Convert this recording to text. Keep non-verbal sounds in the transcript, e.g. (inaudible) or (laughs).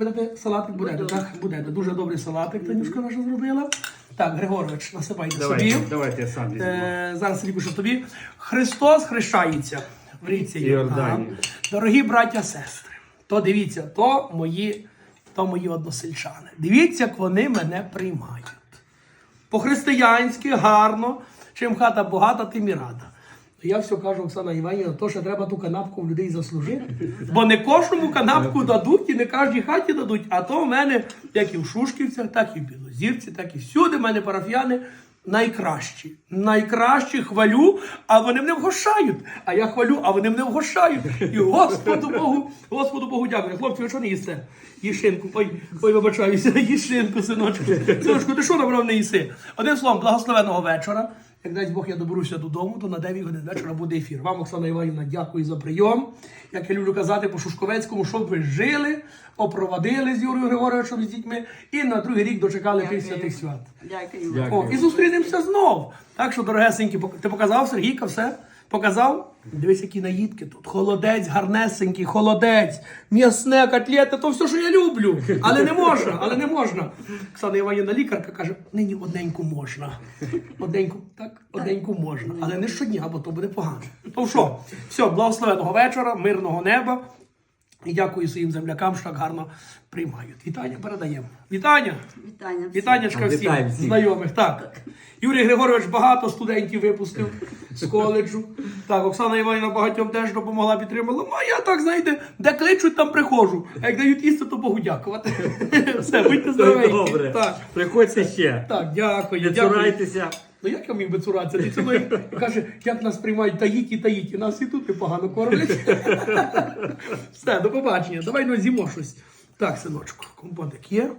Будете салатик будете, так? Будете. Дуже добрий салатик, Танюшка наша зробила. Так, Григорович, насипайте Давайте, собі. давайте я сам візьму. Е, зараз пишу тобі. Христос хрещається в ріці Йордані. Дорогі браття, сестри, то дивіться, то мої, то мої односельчани. Дивіться, як вони мене приймають. По-християнськи, гарно. Чим хата багата, тим і рада. Я все кажу, Оксана Іванівна, то що треба ту канапку в людей заслужити. (laughs) Бо не кожному канапку дадуть і не кожній хаті дадуть. А то в мене, як і в Шушківцях, так і в Білозірці, так і всюди в мене парафіяни найкращі. Найкращі хвалю, а вони мене вгощають. А я хвалю, а вони мене вгощають. І Господу Богу, Господу Богу дякую. Хлопці, ви що не їсте? Їшинку, ой, ой, вибачаюся, (laughs) їшинку, синочку. Синочку, ти що набрав не їси? Одним словом, благословеного вечора. Як дасть Бог, я доберуся додому, то на 9 годин вечора буде ефір. Вам, Оксана Іванівна, дякую за прийом. Як я люблю казати по Шушковецькому, щоб ви жили, опровадили з Юрою Григоровичем з дітьми і на другий рік дочекали тих святих свят. Дякую. Дякую. О, і зустрінемося знов. Так що, дорогесенькі, ти показав Сергійка все? Показав? Дивись, які наїдки тут. Холодець, гарнесенький, холодець, м'ясне, котлети, то все, що я люблю. Але не можна, але не можна. Оксана Іванівна лікарка каже, нині одненьку можна. Одненьку, так, одненьку можна. Але не щодня, бо то буде погано. То що? Все, благословеного вечора, мирного неба. І дякую своїм землякам, що так гарно приймають. Вітання передаємо. Вітання! Вітання. всім. Вітаннячка всім Вітаємо всіх. знайомих. Так. Юрій Григорович багато студентів випустив з коледжу. Так, Оксана Іванівна багатьом теж допомогла, підтримала. Ну, а я так, знаєте, де кличуть, там приходжу. А як дають їсти, то Богу дякувати. (laughs) Все, будьте здоровенькі. Добре. Так, Приходьте ще. так, дякую. Не дякую. цурайтеся. Ну як я міг би цуратися? Ти це мною каже, як нас приймають таїті, таїті, нас і тут непогано кормлять. (laughs) Все, до побачення. Давай ну з'їмо щось. Так, синочку, компотик є.